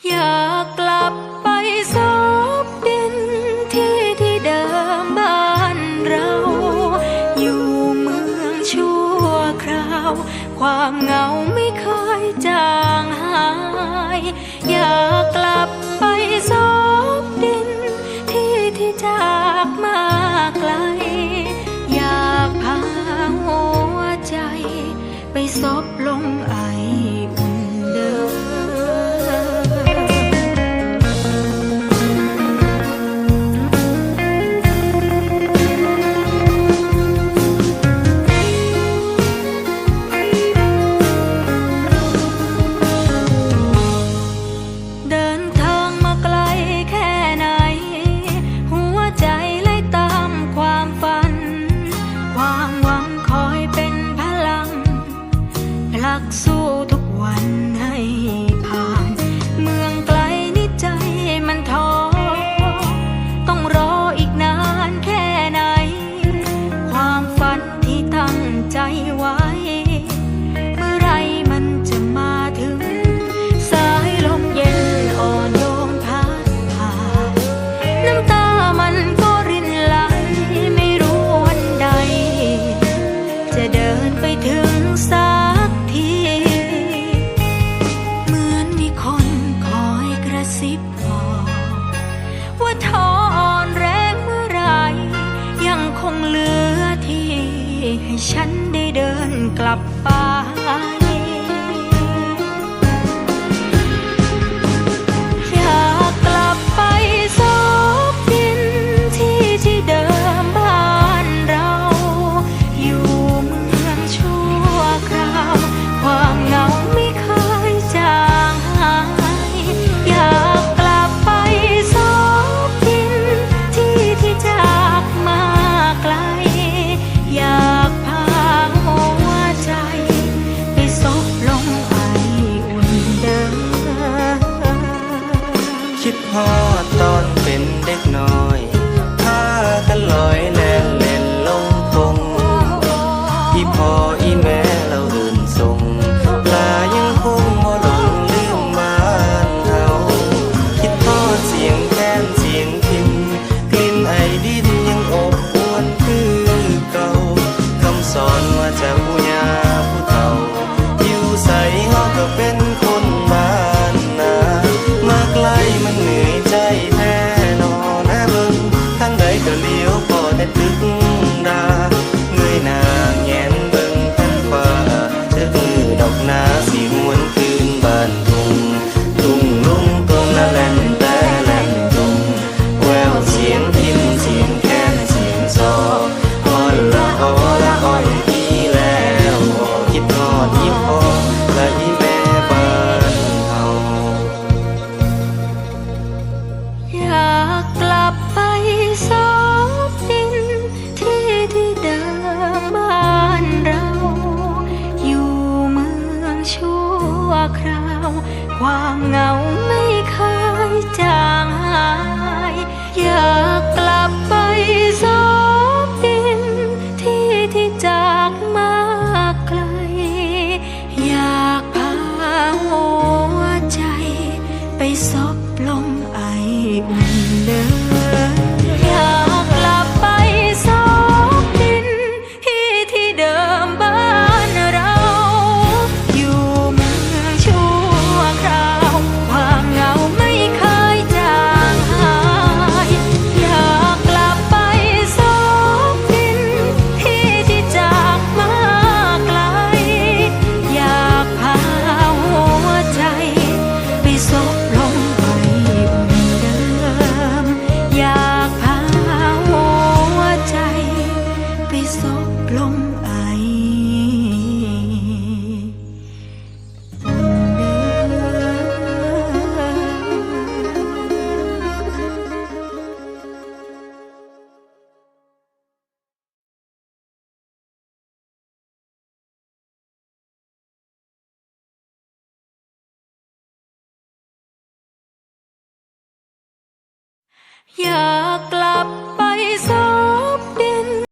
อยากกลับไปซบดินที่ที่เดิมบ้านเรา อยู่เมืองชั่วคราว ความเหงาไม่เคยจางหาย อยากกลับ ใจว่า ให้ฉันได้เดินกลับบ้า home. คราว ความเหงาไม่เคยจางหาย อยากกลับไปซบดิน ที่ที่จากมาไกล อยากพาหัวใจ ไปสบลมไออุ่นเดิม Yeah.